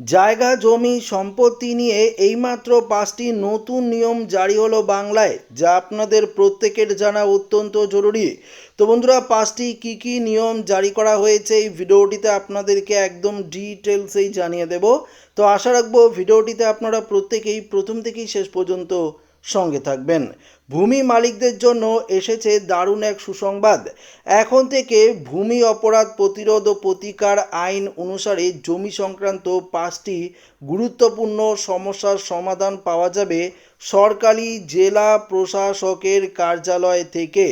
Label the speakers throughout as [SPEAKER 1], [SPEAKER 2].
[SPEAKER 1] জায়গা, জমি, সম্পত্তি নিয়ে এইমাত্র পাঁচটি নতুন নিয়ম জারি হলো বাংলায়, যা আপনাদের প্রত্যেকের জানা অত্যন্ত জরুরি। তো বন্ধুরা, পাঁচটি কি কি নিয়ম জারি করা হয়েছে এই ভিডিওটিতে আপনাদেরকে একদম ডিটেলসেই জানিয়ে দেব। তো আশা রাখব, ভিডিওটিতে আপনারা প্রত্যেকেই প্রথম থেকেই শেষ পর্যন্ত সঙ্গে থাকবেন। ভূমি মালিকদের জন্য এসেছে দারুণ এক সুসংবাদ। এখন থেকে ভূমি অপরাধ প্রতিরোধ ও প্রতিকার আইন অনুসারে জমি সংক্রান্ত পাঁচটি গুরুত্বপূর্ণ সমস্যার সমাধান পাওয়া যাবে সরকারি জেলা প্রশাসকের কার্যালয় থেকে।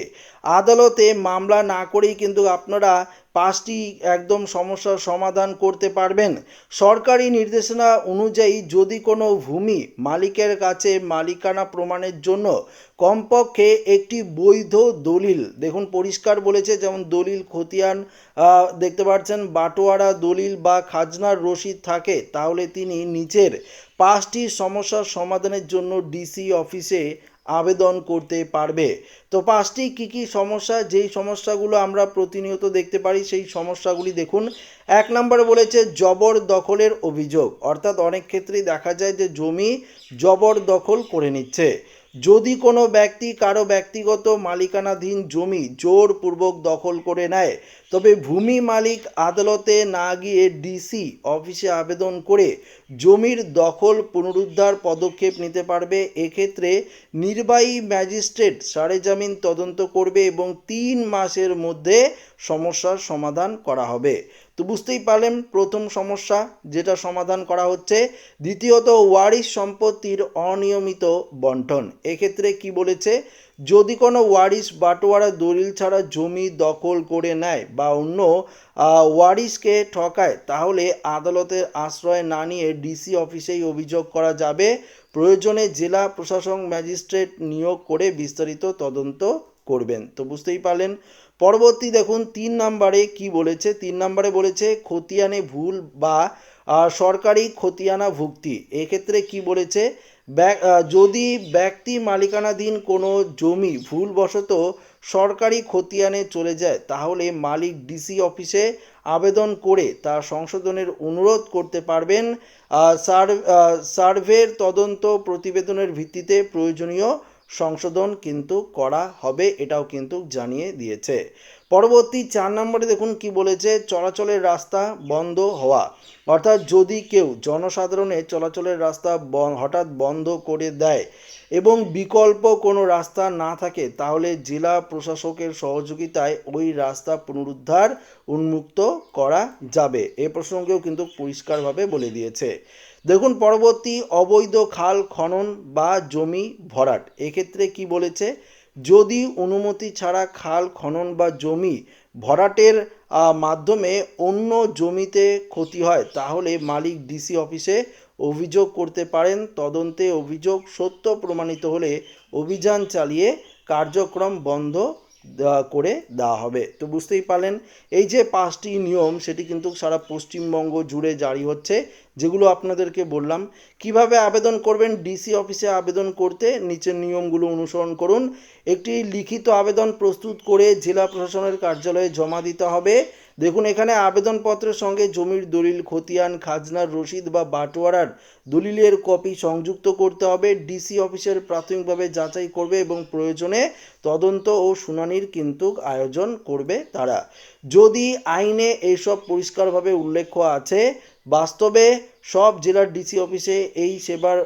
[SPEAKER 1] আদালতে মামলা না করেই কিন্তু আপনারা পাঁচটি একদম সমস্যার সমাধান করতে পারবেন। সরকারি নির্দেশনা অনুযায়ী যদি কোনো ভূমি মালিকের কাছে মালিকানা প্রমাণের জন্য কমপক্ষে একটি বৈধ দলিল, দেখুন পরিষ্কার বলেছে, যেমন দলিল খতিয়ান দেখতে পাচ্ছেন বাটোয়ারা দলিল বা খাজনার রসিদ থাকে, তাহলে তিনি নিচের পাঁচটি সমস্যার সমাধানের জন্য ডিসি অফিসে আবেদন করতে পারবে। তো পাঁচটি কী কী সমস্যা? যেই সমস্যাগুলো আমরা প্রতিনিয়ত দেখতে পারি, সেই সমস্যাগুলি দেখুন। এক নম্বর বলেছে জবর দখলের অভিযোগ। অর্থাৎ অনেক ক্ষেত্রেই দেখা যায় যে জমি জবর দখল করে নিচ্ছে। যদি কোনো ব্যক্তি কারও ব্যক্তিগত মালিকানাধীন জমি জোরপূর্বক দখল করে নেয়, তবে ভূমি মালিক আদালতে না গিয়ে ডিসি অফিসে আবেদন করে জমির দখল পুনরুদ্ধার পদক্ষেপ নিতে পারবে, এক্ষেত্রে নির্বাহী ম্যাজিস্ট্রেট সারেজামিন তদন্ত করবে এবং তিন মাসের মধ্যে সমস্যার সমাধান করা হবে। তো বুঝতেই পারলেন প্রথম সমস্যা যেটা সমাধান করা হচ্ছে। দ্বিতীয়ত, ওয়ারিশ সম্পত্তির অনিয়মিত বন্টন। এক্ষেত্রে কি বলেছে? যদি কোনো ওয়ারিশ বাটোয়ারা দলিল ছাড়া জমি দখল করে নেয় বা অন্য ওয়ারিশকে ঠকায়, তাহলে আদালতের আশ্রয় না নিয়ে ডিসি অফিসেই অভিযোগ করা যাবে। প্রয়োজনে জেলা প্রশাসক ম্যাজিস্ট্রেট নিয়োগ করে বিস্তারিত তদন্ত করবেন। তো বুঝতেই পারলেন পরবর্তী দেখুন, তিন নম্বরে কি বলেছে? তিন নম্বরে বলেছে, খতিয়ানে ভুল বা সরকারি খতিয়ানা ভুক্তি। এক্ষেত্রে কি বলেছে? যদি ব্যক্তি মালিকানাধীন কোনো জমি ভুলবশত সরকারি খতিয়ানে চলে যায়, তাহলে মালিক ডিসি অফিসে আবেদন করে তার সংশোধনের অনুরোধ করতে পারবেন। সার্ভের তদন্ত প্রতিবেদনের ভিত্তিতে প্রয়োজনীয় সংশোধন কিন্তু করা হবে এটাও কিন্তু জানিয়ে দিয়েছে। পরবর্তী চার নম্বরে দেখুন কি বলেছে, চলাচলের রাস্তা বন্ধ হওয়া। অর্থাৎ যদি কেউ জনসাধারণের চলাচলের রাস্তা হঠাৎ বন্ধ করে দেয় এবং বিকল্প কোনো রাস্তা না থাকে, তাহলে জেলা প্রশাসকের সহযোগিতায় ওই রাস্তা পুনরুদ্ধার উন্মুক্ত করা যাবে। এ প্রসঙ্গেও কিন্তু পরিষ্কারভাবে বলে দিয়েছে। দেখুন, পরবর্তী অবৈধ খাল খনন বা জমি ভরাট। এক্ষেত্রে কি বলেছে? যদি অনুমতি ছাড়া খাল খনন বা জমি ভরাটের মাধ্যমে অন্য জমিতে ক্ষতি হয়, তাহলে মালিক ডিসি অফিসে অভিযোগ করতে পারেন। তদন্তে অভিযোগ সত্য প্রমাণিত হলে অভিযান চালিয়ে কার্যক্রম বন্ধ করে দেওয়া হবে। তো বুঝতেই পারলেন, এই যে পাঁচটি নিয়ম, সেটি কিন্তু সারা পশ্চিমবঙ্গ জুড়ে জারি হচ্ছে, যেগুলো আপনাদেরকে বললাম। কীভাবে আবেদন করবেন, ডিসি অফিসে আবেদন করতে, নিচের নিয়মগুলো অনুসরণ করুন। একটি লিখিত আবেদন প্রস্তুত করে জেলা প্রশাসনের কার্যালয়ে জমা দিতে হবে। দেখুন, এখানে আবেদনপত্রের সঙ্গে জমির দলিল, খতিয়ান, খাজনার রশিদ বা বাটোয়ারার দলিলের কপি সংযুক্ত করতে হবে। ডিসি অফিসের প্রাথমিকভাবে যাচাই করবে এবং প্রয়োজনে তদন্ত ও শুনানির কিন্তু আয়োজন করবে তারা। যদি আইনে এইসব পরিষ্কারভাবে উল্লেখ আছে, বাস্তবে সব জেলার ডিসি অফিসে এই সেবার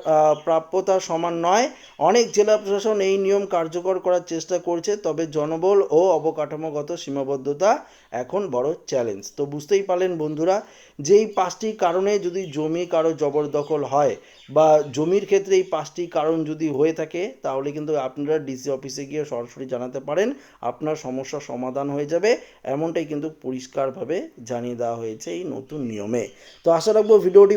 [SPEAKER 1] প্রাপ্যতা সমান নয়। অনেক জেলা প্রশাসন এই নিয়ম কার্যকর করার চেষ্টা করছে, তবে জনবল ও অবকাঠামোগত সীমাবদ্ধতা এখন বড় চ্যালেঞ্জ তো বুঝতেই পারলেন বন্ধুরা যে এই পাঁচটি কারণে যদি জমি কারও জবরদখল হয় বা জমির ক্ষেত্রে এই পাঁচটি কারণ যদি হয়ে থাকে, তাহলে কিন্তু আপনারা ডিসি অফিসে গিয়ে সরাসরি জানাতে পারেন, আপনার সমস্যার সমাধান হয়ে যাবে। এমনটাই কিন্তু পরিষ্কারভাবে জানিয়ে দেওয়া হয়েছে এই নতুন নিয়মে। তো আশা রাখব ভিডিওটি